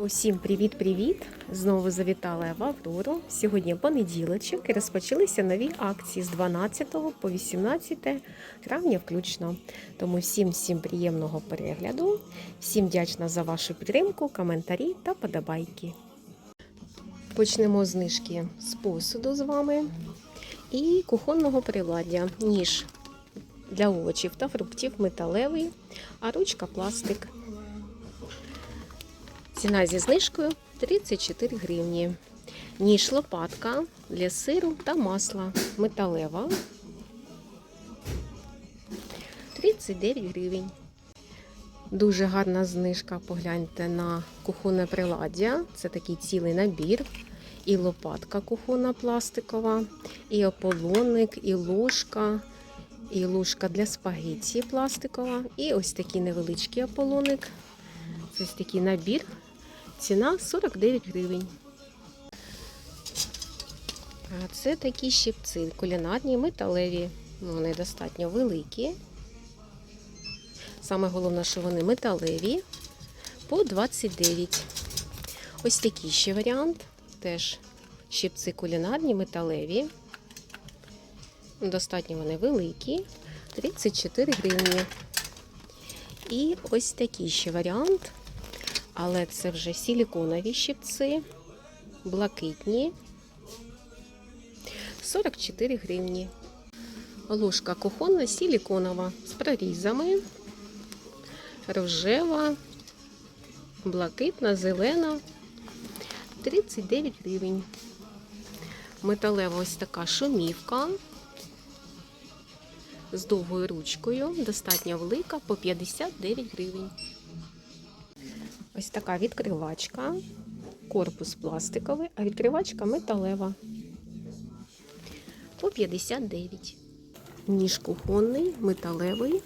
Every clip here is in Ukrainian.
Усім привіт-привіт! Знову завітала я в Аврору. Сьогодні понеділочок і розпочалися нові акції з 12 по 18 травня включно. Тому всім всім приємного перегляду. Всім вдячна за вашу підтримку, коментарі та подобайки. Почнемо знижки з посуду з вами і кухонного приладдя. Ніж для овочів та фруктів металевий, а ручка пластик. Ціна зі знижкою 34 гривні. Ніж лопатка для сиру та масла металева 39 гривень. Дуже гарна знижка. Погляньте на кухонне приладдя. Це такий цілий набір. І лопатка кухонна пластикова, і ополонник, і ложка, і ложка для спагетті пластикова, і ось такий невеличкий ополоник. Ось такий набір. Ціна 49 гривень. А це такі щипці кулінарні, металеві. Ну, Вони достатньо великі. Саме головне, що вони металеві по 29. Ось такий ще варіант. Теж щипці кулінарні, металеві. Достатньо вони великі. 34 гривні. І ось такий ще варіант. Але це вже силіконові щипці, блакитні. 44 гривні. Ложка кухонна силіконова з прорізами. Рожева, блакитна, зелена. 39 гривень. Металева ось така шумівка з довгою ручкою. Достатньо велика по 59 гривень. Ось така відкривачка. Корпус пластиковий, а відкривачка металева. По 59. Ніж кухонний, металевий,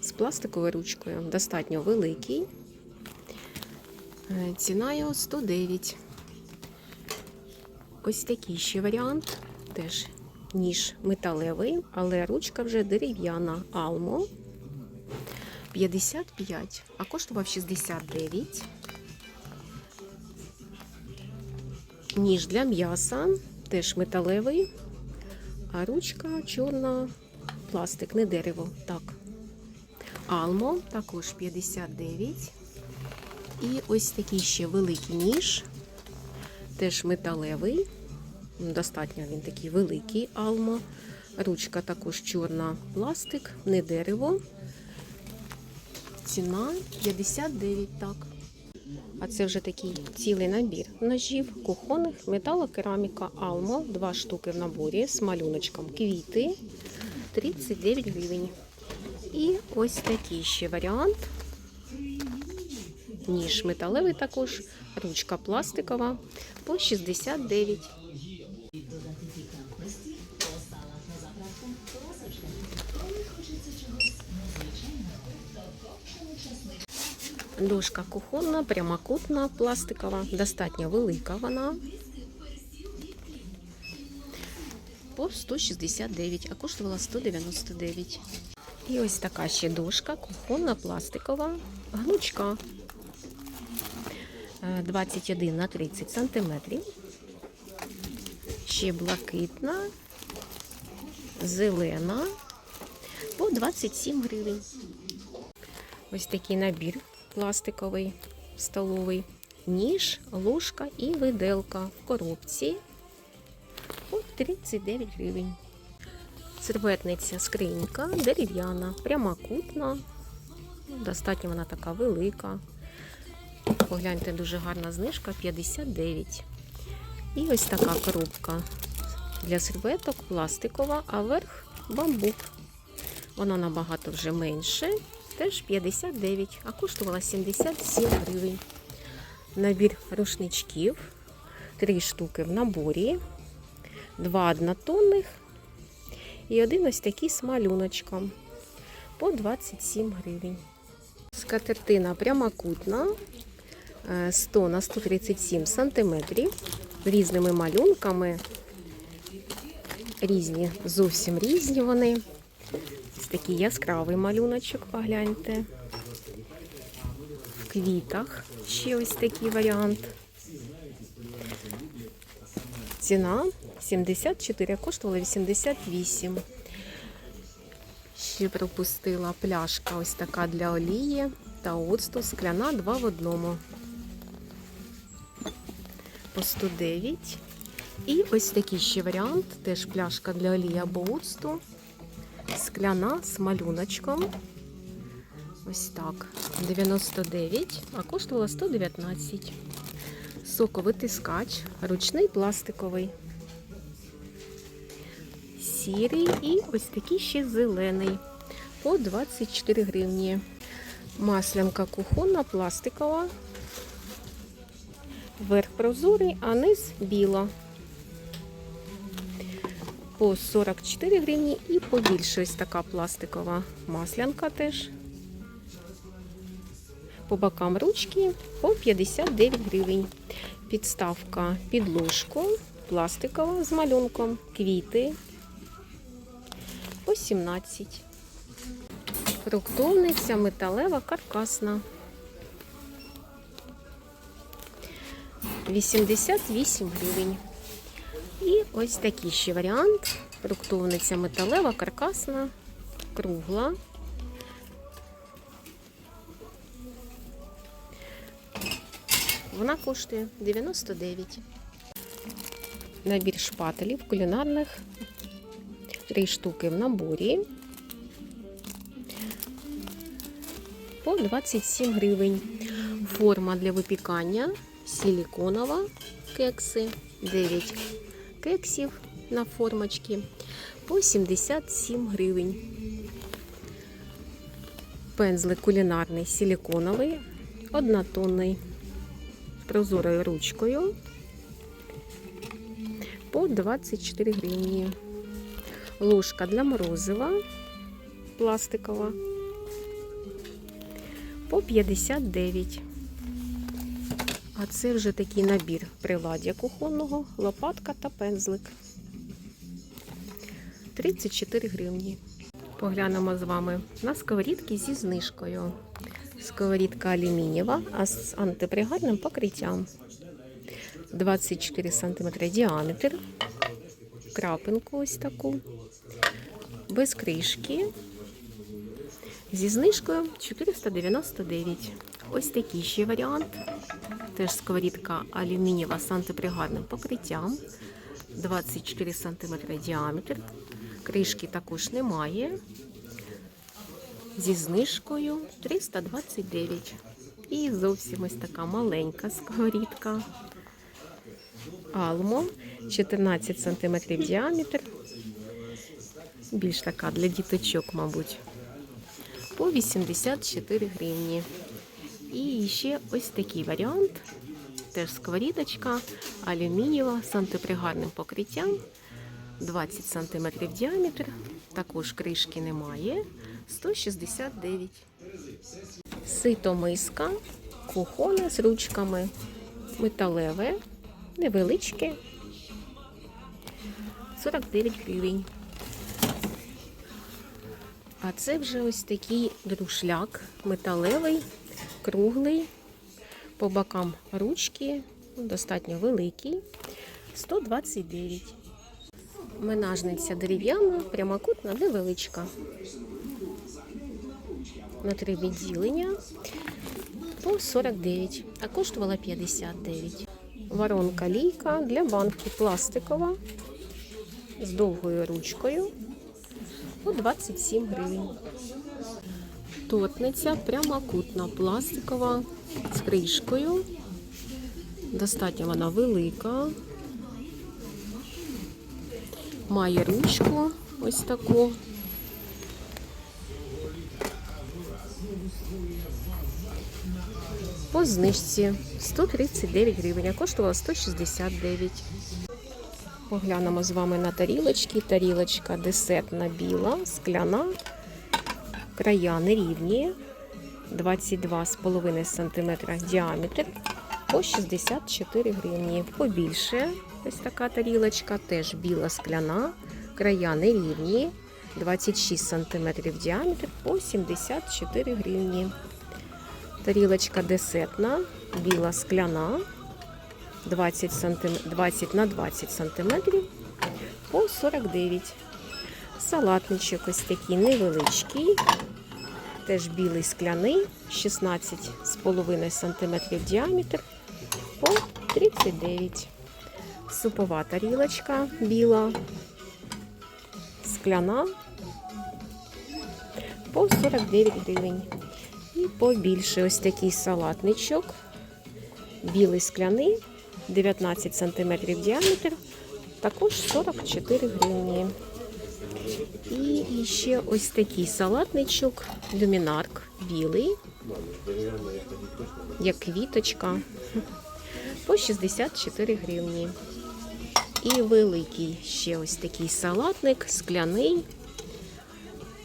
з пластиковою ручкою. Достатньо великий. Е, Ціна його 109. Ось такий ще варіант. Теж ніж металевий, але ручка вже дерев'яна. Алмо. 55, а коштував 69. Ніж для м'яса, теж металевий, а ручка чорна, пластик, не дерево. Так. Алмо також 59. І ось такий ще великий ніж, теж металевий. Достатньо він такий великий алмо. Ручка також чорна пластик, не дерево. Ціна 59, так. А це вже такий цілий набір ножів, кухонних, металокераміка Алмо, два штуки в наборі з малюночком квіти 39 гривень. І ось такий ще варіант. Ніж металевий також, ручка пластикова по 69. Дошка кухонна, прямокутна, пластикова, достатньо велика вона. По 169, а коштувала 199. І ось така ще дошка, кухонна, пластикова, гнучка. Е, 21 на 30 сантиметрів. Ще блакитна, зелена по 27 гривень. Ось такий набір пластиковий, столовий, ніж, ложка і виделка в коробці по 39 гривень. Серветниця скринька дерев'яна, прямокутна, достатньо вона така велика. Погляньте, дуже гарна знижка 59. І ось така коробка для серветок пластикова, а верх бамбук. Вона набагато вже менше теж 59, а коштувала 77 гривень. Набір рушничків, три штуки в наборі, два однотонних і один ось такий з малюночком по 27 гривень. Скатертина прямокутна 100 на 137 сантиметрів різними малюнками. Різні, зовсім різні вони. Такий яскравий малюночок, погляньте. В квітах. Ще ось такий варіант. Ціна 74, а коштувала 88. Ще пропустила пляшка ось така для олії та оцту, скляна 2 в одному. По 109. І ось такий ще варіант, теж пляшка для олії або оцту. Скляна з малюночком. Ось так. 99, а коштувала 119. Соковитискач, ручний пластиковий. Сірий і ось такий ще зелений. По 24 гривні. Маслянка кухонна, пластикова. Верх прозорий, а низ біла. По 44 гривні і побільше ось така пластикова маслянка теж. По бокам ручки по 59 гривень. Підставка під ложку, пластикова з малюнком, квіти по 17. Фруктовниця металева каркасна. 88 гривень. І ось такий ще варіант. Фруктовниця металева, каркасна, кругла. Вона коштує 99. Набір шпателів кулінарних. Три штуки в наборі. По 27 гривень. Форма для випікання силіконова кекси. 9 кексів на формочці по 77 гривень. Пензлик кулінарний силіконовий, однотонний, з прозорою ручкою по 24 гривні. Ложка для морозива пластикова по 59. А це вже такий набір приладдя кухонного, лопатка та пензлик. 34 гривні. Поглянемо з вами на сковорідки зі знижкою. Сковорідка алюмінієва, з антипригарним покриттям. 24 см діаметр. Крапинку ось таку. Без кришки. Зі знижкою 499. Ось такий ще варіант. Теж сковорідка алюмінієва з антипригарним покриттям. 24 см діаметр. Кришки також немає. Зі знижкою 329. І зовсім ось така маленька сковорідка. Алмо 14 см діаметр. Більш така для діточок, мабуть. По 84 гривні. І ще ось такий варіант. Теж сковорідочка алюмінієва з антипригарним покриттям. 20 см діаметр. Також кришки немає. 169. Сито миска, кухоне з ручками. Металеве, невеличке. 49 гривень. А це вже ось такий друшляк металевий, круглий, по бокам ручки, достатньо великий, 129. Менажниця дерев'яна, прямокутна, невеличка. На три відділення по 49, а коштувала 59. Воронка лійка для банки пластикова з довгою ручкою по 27 гривень. Тотниця прямокутна, пластикова з кришкою. Достатньо вона велика. Має ручку ось таку. По знижці 139 гривень, а коштувала 169. Поглянемо з вами на тарілочки. Тарілочка десертна біла, скляна, края нерівні, 22,5 см діаметр по 64 гривні. Побільше. Ось така тарілочка, теж біла скляна, края нерівні, 26 см діаметр по 74 гривні. Тарілочка десертна, біла скляна, 20, сантим... 20 на 20 сантиметрів. По 49. Салатничок ось такий невеличкий, теж білий скляний, 16,5 см діаметр по 39. Супова тарілочка біла, скляна по 49 гривень. І побільше ось такий салатничок. Білий скляний, 19 см діаметр, також 44 гривні. І ще ось такий салатничок, люмінарк білий, як квіточка, по 64 гривні. І великий ще ось такий салатник, скляний,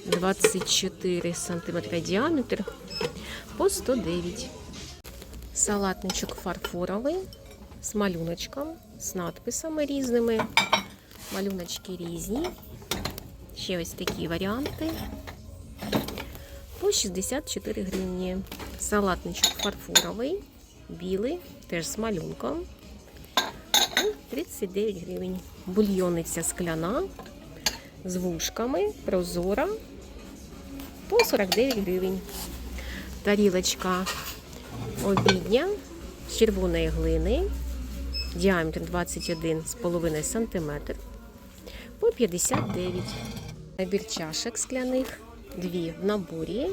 24 см діаметр, по 109. Салатничок фарфоровий з малюночком, з надписами різними. Малюночки різні. Ще ось такі варіанти. По 64 гривні. Салатничок фарфоровий, білий, теж з малюнком. 39 гривень. Бульйониця скляна з вушками, прозора. По 49 гривень. Тарілочка обідня з червоної глини. Діаметр 21,5 см. По 59. Набір чашек скляних. Дві в наборі.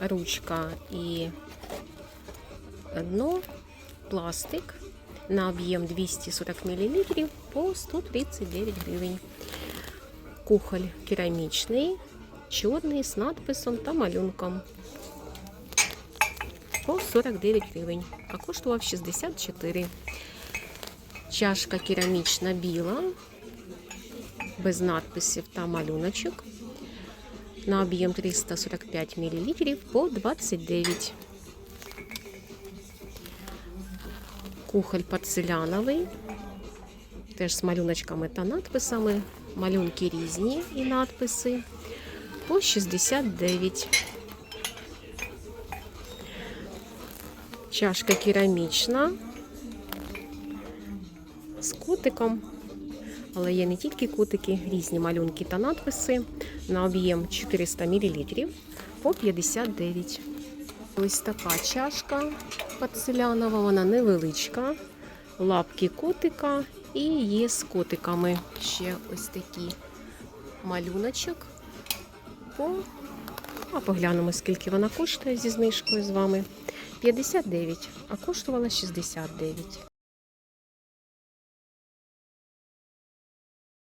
Ручка і дно. Пластик. На об'єм 240 мл по 139 гривень. Кухоль керамічний, чорний з надписом та малюнком. По 49 гривень, а коштував 64. Чашка керамічна біла, без надписів та малюночок. На об'єм 345 мл по 29. Кухоль порцеляновий, теж з малюночками та надписами. Малюнки різні і надписи по 69. Чашка керамічна з котиком. Але є не тільки котики, різні малюнки та надписи на об'єм 400 мл по 59. Ось така чашка порцелянова, вона невеличка. Лапки котика і є з котиками. Ще ось такий малюночок. По... А поглянемо, скільки вона коштує зі знижкою з вами. 59, а коштувала 69.